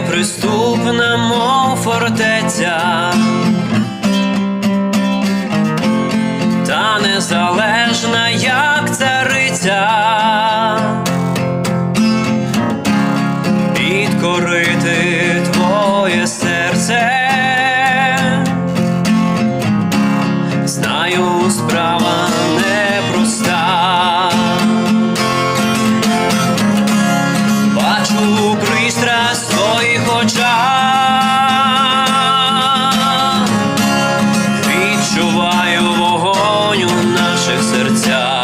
неприступна, мов фортеця, та незалежна я. наших серцях.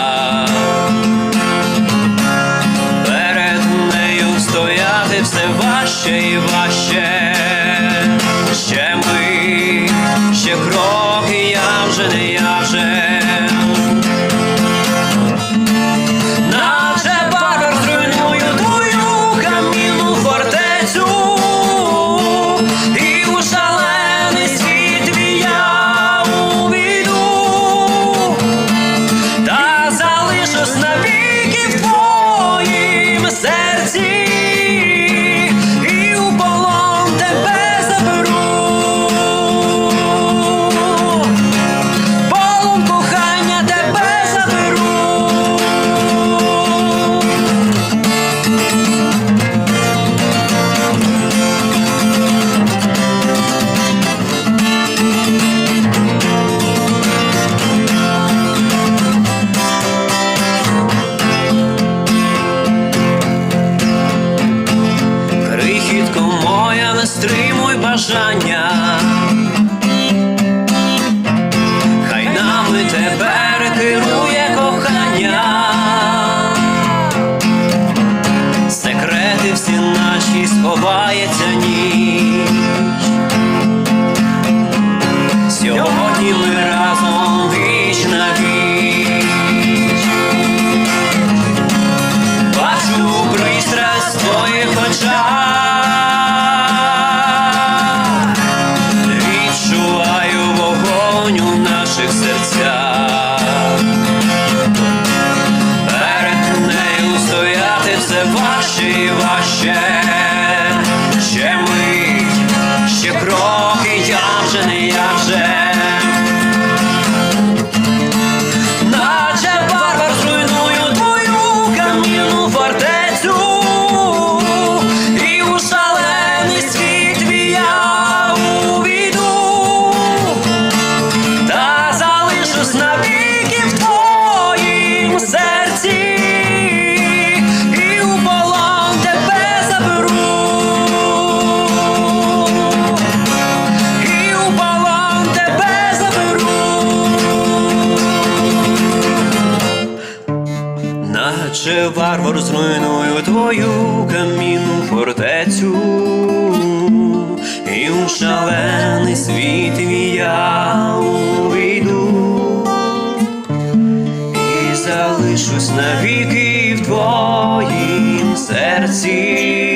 Чи варвар зруйную твою камінну фортецю, і у шалений світ я увійду, і залишусь навіки в твоїм серці.